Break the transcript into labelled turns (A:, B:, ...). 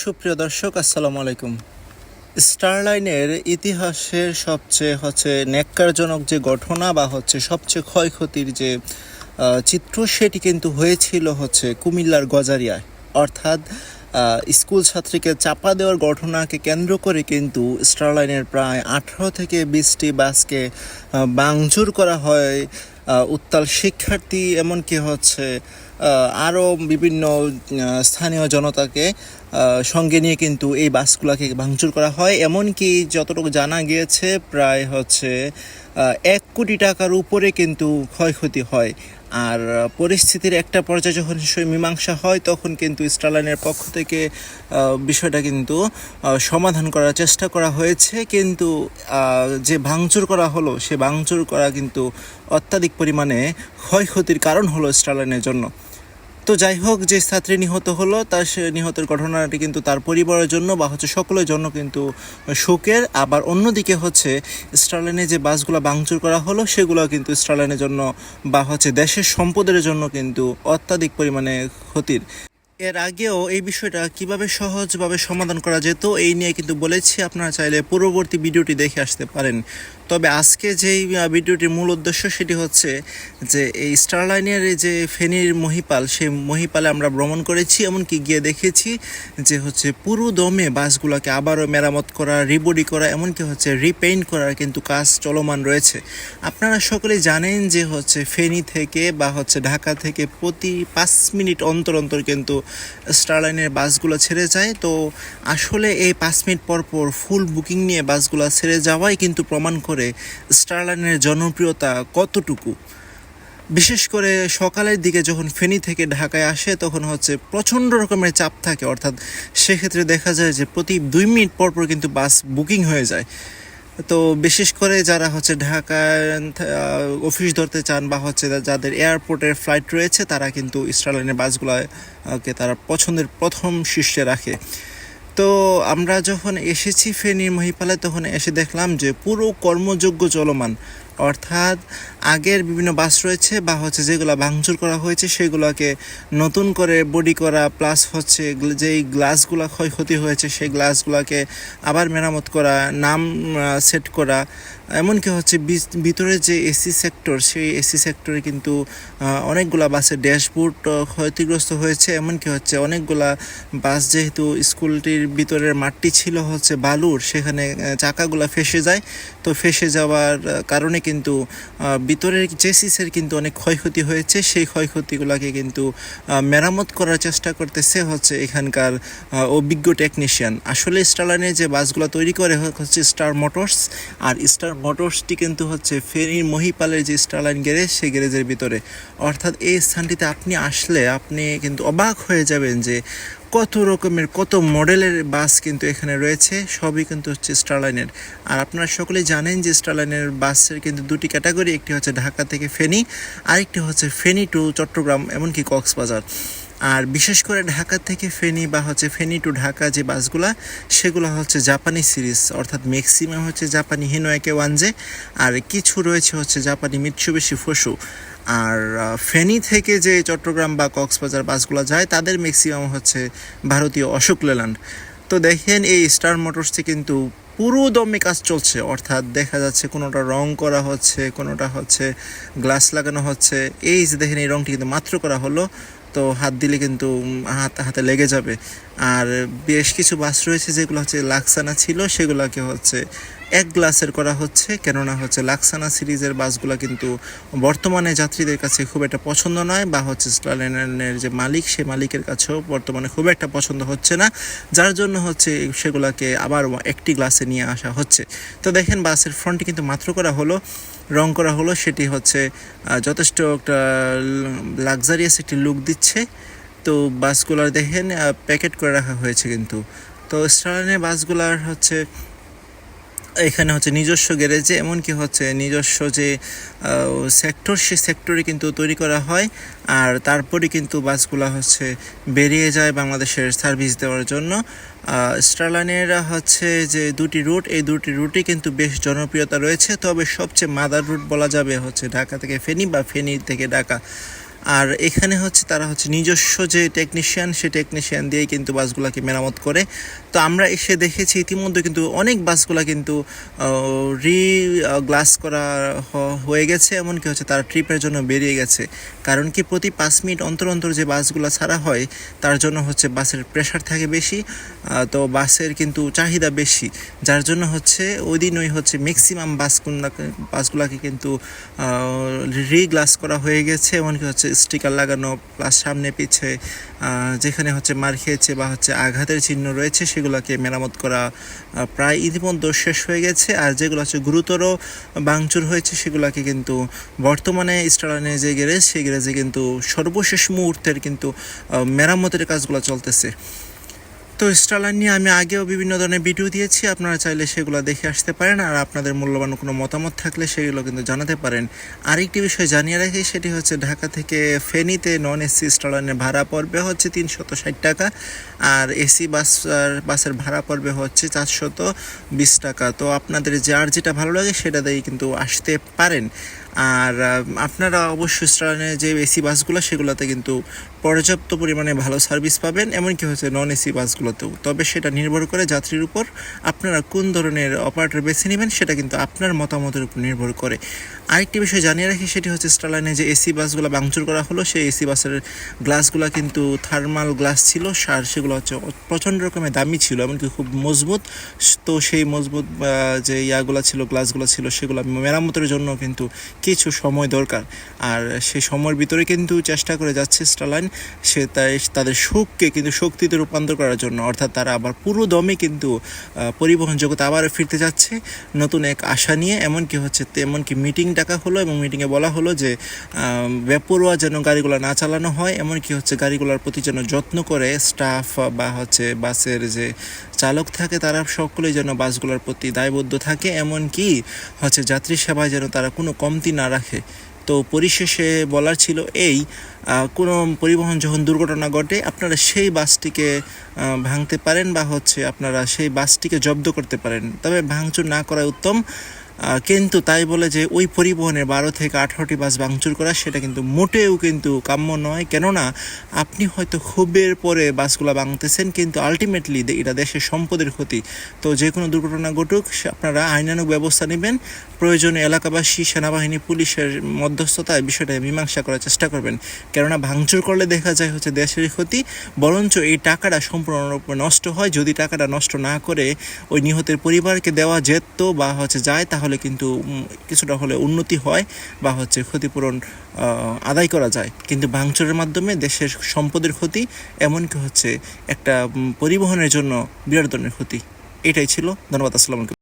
A: সুপ্রিয় দর্শক, আসসালামু আলাইকুম। স্টারলাইনের ইতিহাসের সবচেয়ে হচ্ছে ন্যাক্কারজনক যে ঘটনা বা হচ্ছে সবচেয়ে ক্ষয়ক্ষতির যে চিত্র, সেটি কিন্তু হয়েছিল হচ্ছে কুমিল্লার গজারিয়ায়। অর্থাৎ স্কুল ছাত্রীকে চাপা দেওয়ার ঘটনাকে কেন্দ্র করে কিন্তু স্টারলাইনের প্রায় আঠারো থেকে বিশটি বাসকে ভাঙচুর করা হয় উত্তাল শিক্ষার্থী, এমনকি হচ্ছে আরও বিভিন্ন স্থানীয় জনতাকে সঙ্গে নিয়ে কিন্তু এই বাসগুলোকে ভাঙচুর করা হয়। এমনকি যতটুকু জানা গিয়েছে, প্রায় হচ্ছে এক কোটি টাকার উপরে কিন্তু ক্ষয়ক্ষতি হয়। আর পরিস্থিতির একটা পর্যায়ে যখন মীমাংসা হয়, তখন কিন্তু স্টারলাইনের পক্ষ থেকে বিষয়টা কিন্তু সমাধান করার চেষ্টা করা হয়েছে। কিন্তু যে ভাঙচুর করা হলো, সে ভাঙচুর করা কিন্তু অত্যাধিক পরিমাণে ক্ষয়ক্ষতির কারণ হলো স্টারলাইনের জন্য। তো যাই হোক, যে ছাত্রী নিহত হলো, তার নিহতের ঘটনাটি কিন্তু তার পরিবারের জন্য বা হচ্ছে সকলের জন্য কিন্তু শোকের। আবার অন্যদিকে হচ্ছে স্টারলাইনে যে বাসগুলো ভাঙচুর করা হলো, সেগুলো কিন্তু স্টারলাইনের জন্য বা হচ্ছে দেশের সম্পদের জন্য কিন্তু অত্যাধিক পরিমাণে ক্ষতির। এর আগেও এই বিষয়টা কীভাবে সহজভাবে সমাধান করা যেত, এই নিয়ে কিন্তু বলেছি। আপনারা চাইলে পূর্ববর্তী ভিডিওটি দেখে আসতে পারেন। তবে আজকে যেই ভিডিওটির মূল উদ্দেশ্য সেটি হচ্ছে যে এই স্টারলাইনের যে ফেনীর মহিপাল, সেই মহিপালে আমরা ভ্রমণ করেছি, এমনকি গিয়ে দেখেছি যে হচ্ছে পুরো দমে বাসগুলোকে আবারও মেরামত করা, রিবডি করা, এমনকি হচ্ছে রিপেইন্ট করার কিন্তু কাজ চলমান রয়েছে। আপনারা সকলেই জানেন যে হচ্ছে ফেনী থেকে বা হচ্ছে ঢাকা থেকে প্রতি পাঁচ মিনিট অন্তর অন্তর কিন্তু স্টারলাইনের বাসগুলো ছেড়ে যায়। তো আসলে এই পাঁচ মিনিট পর পর ফুল বুকিং নিয়ে বাসগুলো ছেড়ে যাওয়াই কিন্তু প্রমাণ করে স্টারলাইনের জনপ্রিয়তা কতটুকু? বিশেষ করে সকালের দিকে যখন ফেনী থেকে ঢাকায় আসে, তখন হচ্ছে প্রচণ্ড রকমের চাপ থাকে। অর্থাৎ সেক্ষেত্রে দেখা যায় যে প্রতি দুই মিনিট পর পর কিন্তু বাস বুকিং হয়ে যায়। তো বিশেষ করে যারা হচ্ছে ঢাকায় অফিস ধরতে চান বা হচ্ছে যাদের এয়ারপোর্টের ফ্লাইট রয়েছে, তারা কিন্তু স্টারলাইনের বাসগুলোকে তারা পছন্দের প্রথম শীর্ষে রাখে। তো আমরা যখন এসেছি ফেনীর মহিপালে তখন এসে দেখলাম যে পুরো কর্মযোগ্য চলমান অর্থাৎ আগের বিভিন্ন বাস রয়েছে বা হচ্ছে যেগুলো ভাঙচুর করা হয়েছে, সেগুলোকে নতুন করে বডি করা প্লাস হচ্ছে যেই গ্লাসগুলো ক্ষয়ক্ষতি হয়েছে, সেই গ্লাসগুলোকে আবার মেরামত করা, নাম সেট করা। এমনকি হচ্ছে ভিতরে যে এসি সেক্টর সেই এসি সেক্টরে কিন্তু অনেকগুলা বাসের ড্যাশবোর্ড ক্ষতিগ্রস্ত হয়েছে। এমনকি হচ্ছে অনেকগুলা বাস যেহেতু স্কুলটির ভিতরের মাঠটি ছিল হচ্ছে বালুর, সেখানে চাকাগুলা ফেসে যায়। তো ফেসে যাওয়ার কারণে কিন্তু ভিতরের চেসিসের কিন্তু অনেক ক্ষয়ক্ষতি হয়েছে। সেই ক্ষয়ক্ষতিগুলোকে কিন্তু মেরামত করার চেষ্টা করতেছে হচ্ছে এখানকার অভিজ্ঞ টেকনিশিয়ান আসলে স্টারলাইনের যে বাসগুলো তৈরি করে হচ্ছে স্টার মোটরস আর স্টার মোটরসটি কিন্তু হচ্ছে ফেনীর মহিপালের যে স্টারলাইন গ্যারেজ, সেই গ্যারেজের ভিতরে। অর্থাৎ এই স্থানটিতে আপনি আসলে আপনি কিন্তু অবাক হয়ে যাবেন যে কত রকমের, কত মডেলের বাস কিন্তু এখানে রয়েছে, সবই কিন্তু হচ্ছে স্টারলাইনের আর আপনারা সকলেই জানেন যে স্টারলাইনের বাসের কিন্তু দুটি ক্যাটাগরি, একটি হচ্ছে ঢাকা থেকে ফেনী আরেকটি হচ্ছে ফেনী টু চট্টগ্রাম এমনকি কক্সবাজার আর বিশেষ করে ঢাকা থেকে ফেনী বা হচ্ছে ফেনী টু ঢাকা যে বাসগুলা, সেগুলো হচ্ছে জাপানি সিরিজ অর্থাৎ ম্যাক্সিমাম হচ্ছে জাপানি হিনোয়াকে ওয়ানজে আর কিছু রয়েছে হচ্ছে জাপানি মিৎসুবেশি ফসু আর ফেনি থেকে যে চট্টগ্রাম বা কক্সবাজার বাসগুলো যায়, তাদের ম্যাক্সিমাম হচ্ছে ভারতীয় অশোক লেল্যান্ড। তো দেখেন, এই স্টার মোটরসে কিন্তু পুরো দমে কাজ চলছে। অর্থাৎ দেখা যাচ্ছে কোনোটা রং করা হচ্ছে, কোনোটা হচ্ছে গ্লাস লাগানো হচ্ছে। এই যে দেখেন, এই রংটি কিন্তু মাত্র করা হলো। তো হাত দিলে কিন্তু হাত, হাতে লেগে যাবে। আর বেশ কিছু বাস রয়েছে যেগুলো হচ্ছে লাক্সানা ছিল, সেগুলোকে হচ্ছে এক গ্লাসের করা হচ্ছে। কেননা হচ্ছে লাক্সানা সিরিজের বাসগুলো কিন্তু বর্তমানে যাত্রীদের কাছে খুব একটা পছন্দ নয়, বা হচ্ছে স্টারলাইনের যে মালিক, সে মালিকের কাছেও বর্তমানে খুব একটা পছন্দ হচ্ছে না। যার জন্য হচ্ছে সেগুলোকে আবার একটি গ্লাসে নিয়ে আসা হচ্ছে। তো দেখেন, বাসের ফ্রন্টটি কিন্তু মাত্র করা হলো। রং করা হলো, সেটি হচ্ছে যথেষ্ট একটা লাক্সারিয়াস একটি লুক দিচ্ছে। তো বাসগুলার দেখেন প্যাকেট করে রাখা হয়েছে কিন্তু। তো স্টারলাইনের বাসগুলার হচ্ছে এখানে হচ্ছে নিজস্ব গ্যারেজে, এমনকি হচ্ছে নিজস্ব যে সেক্টর সে সেক্টরে কিন্তু তৈরি করা হয়। আর তারপরে কিন্তু বাসগুলো হচ্ছে বেরিয়ে যায় বাংলাদেশের সার্ভিস দেওয়ার জন্য। স্টারলাইনের হচ্ছে যে দুটি রুট এই দুটি রুটই কিন্তু বেশ জনপ্রিয়তা রয়েছে। তবে সবচেয়ে মাদার রুট বলা যাবে হচ্ছে ঢাকা থেকে ফেনী বা ফেনী থেকে ঢাকা। আর এখানে হচ্ছে তারা হচ্ছে নিজস্ব যে টেকনিশিয়ান সে টেকনিশিয়ান দিয়েই কিন্তু বাসগুলোকে মেরামত করে। তো আমরা এসে দেখেছি ইতিমধ্যে কিন্তু অনেক বাসগুলা কিন্তু রি গ্লাস করা হয়ে গেছে, এমনকি হচ্ছে তারা ট্রিপের জন্য বেরিয়ে গেছে। কারণ কি প্রতি পাঁচ মিনিট অন্তর অন্তর যে বাসগুলো ছাড়া হয়, তার জন্য হচ্ছে বাসের প্রেশার থাকে বেশি তো বাসের কিন্তু চাহিদা বেশি। যার জন্য হচ্ছে ওই দিন ওই হচ্ছে ম্যাক্সিমাম বাসগুলোকে বাসগুলাকে কিন্তু রি গ্লাস করা হয়ে গেছে, এমনকি হচ্ছে স্টিকার লাগানো প্লাস সামনে পিছে যেখানে হচ্ছে মার খেয়েছে বা হচ্ছে আঘাতের চিহ্ন রয়েছে সেগুলোকে মেরামত করা প্রায় ইতিমধ্যে শেষ হয়ে গেছে। আর যেগুলো হচ্ছে গুরুতর ভাঙচুর হয়েছে, সেগুলোকে কিন্তু বর্তমানে স্টারনে যে গ্যারেজ, সেই গ্যারেজে কিন্তু সর্বশেষ মুহূর্তের কিন্তু মেরামতের কাজগুলো চলতেছে। তো স্টারলাইন নিয়ে আমি আগেও বিভিন্ন ধরনের ভিডিও দিয়েছি, আপনারা চাইলে সেগুলো দেখে আসতে পারেন। আর আপনাদের মূল্যবান কোনো মতামত থাকলে সেগুলো কিন্তু জানাতে পারেন। আরেকটি বিষয় জানিয়ে রাখি, সেটি হচ্ছে ঢাকা থেকে ফেনীতে নন এসি স্টারলাইনের ভাড়া পড়বে হচ্ছে তিনশত ষাট টাকা, আর এসি বাস বাসের ভাড়া পড়বে হচ্ছে চারশত বিশ টাকা। তো আপনাদের যার যেটা ভালো লাগে সেটা দিয়ে কিন্তু আসতে পারেন। আর আপনারা অবশ্যই স্টারলাইনের যে এসি বাসগুলো, সেগুলোতে কিন্তু পর্যাপ্ত পরিমাণে ভালো সার্ভিস পাবেন, এমনকি হচ্ছে নন এসি বাসগুলোতেও। তবে সেটা নির্ভর করে যাত্রীর উপর আপনারা কোন ধরনের অপারেটর বেছে নেবেন, সেটা কিন্তু আপনার মতামতের উপর নির্ভর করে। আরেকটি বিষয় জানিয়ে রাখি, সেটি হচ্ছে স্টারলাইনে যে এসি বাসগুলো ভাঙচুর করা হলো, সেই এসি বাসের গ্লাসগুলো কিন্তু থার্মাল গ্লাস ছিল আর সেগুলো হচ্ছে প্রচণ্ড রকমের দামি ছিল, এমনকি খুব মজবুত। তো সেই মজবুত যে ইয়াগুলো ছিল গ্লাসগুলো ছিল, সেগুলো মেরামতের জন্য কিন্তু কিছু সময় দরকার। আর সেই সময়ের ভিতরে কিন্তু চেষ্টা করে যাচ্ছে স্টারলাইন সে তাই তাদের সুখকে কিন্তু শক্তিতে রূপান্তর করার জন্য, অর্থাৎ তারা আবার পুরো দমে কিন্তু পরিবহন জগতে আবার ফিরতে যাচ্ছে। নতুন এক আশা নিয়ে এমনকি হচ্ছে এমনকি মিটিং ডাকা হলো এবং মিটিংয়ে বলা হলো যে বেপরোয়া যেন গাড়িগুলো না চালানো হয়, এমনকি হচ্ছে গাড়িগুলোর প্রতি যেন যত্ন করে স্টাফ বা হচ্ছে বাসের যে চালক থাকে, তারা সকলেই যেন বাসগুলোর প্রতি দায়বদ্ধ থাকে। এমনকি হচ্ছে যাত্রী সেবায় যেন তারা কোনো কমতি না রাখে। তো পরিশেষে বলার ছিল এই কোনো পরিবহন যখন দুর্ঘটনা ঘটে, আপনারা সেই বাসটিকে ভাঙতে পারেন বা হচ্ছে আপনারা সেই বাসটিকে জব্দ করতে পারেন। তবে ভাঙচুর না করা উত্তম। কিন্তু তাই বলে যে ওই পরিবহনের বারো থেকে আঠারোটি বাস ভাঙচুর করা, সেটা কিন্তু মোটেও কিন্তু কাম্য নয়। কেননা, আপনি হয়তো ক্ষোভের পরে বাসগুলো ভাঙতেছেন, কিন্তু আলটিমেটলি এটা দেশের সম্পদের ক্ষতি। তো যে কোনো দুর্ঘটনা ঘটুক আপনারা আইনানুক ব্যবস্থা নেবেন। প্রয়োজনে এলাকাবাসী, সেনাবাহিনী, পুলিশের মধ্যস্থতায় বিষয়টা মীমাংসা করার চেষ্টা করবেন। কেননা, ভাঙচুর করলে দেখা যায় হচ্ছে দেশের ক্ষতি। বরঞ্চ এই টাকাটা সম্পূর্ণরূপে নষ্ট হয়। যদি টাকাটা নষ্ট না করে ওই নিহতের পরিবারকে দেওয়া যেত বা হচ্ছে যায়, তাহলে কিন্তু উম, কিছুটা হলে উন্নতি হয় বা হচ্ছে ক্ষতিপূরণ আদায় করা যায়। কিন্তু ভাঙচুরের মাধ্যমে দেশের সম্পদের ক্ষতি এমনকি হচ্ছে একটা পরিবহনের জন্য বিরাট ধরনের ক্ষতি। এটাই ছিল। ধন্যবাদ আসসালামু আলাইকুম।